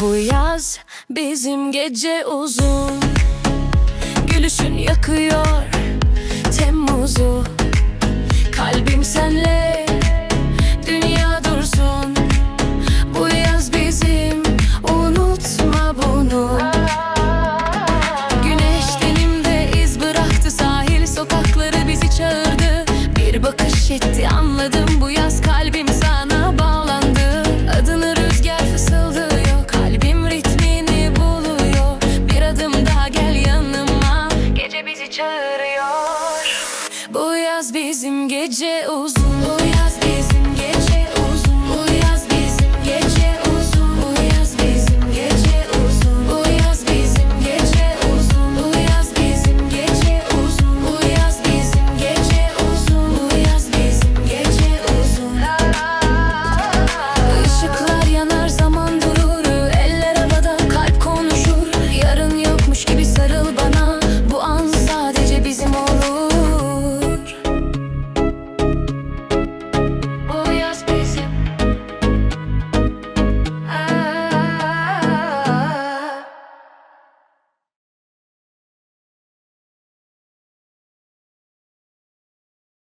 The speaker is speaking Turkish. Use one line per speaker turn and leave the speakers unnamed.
Bu yaz bizim gece uzun. Gülüşün yakıyor Temmuz'u. Kalbim senle Dünya dursun. Bu yaz bizim Unutma bunu. Güneş tenimde iz bıraktı Sahil sokakları bizi çağırdı. Bir bakış etti anladım Bu yaz çağırıyor Bu yaz bizim gece uzun Bu yaz bizim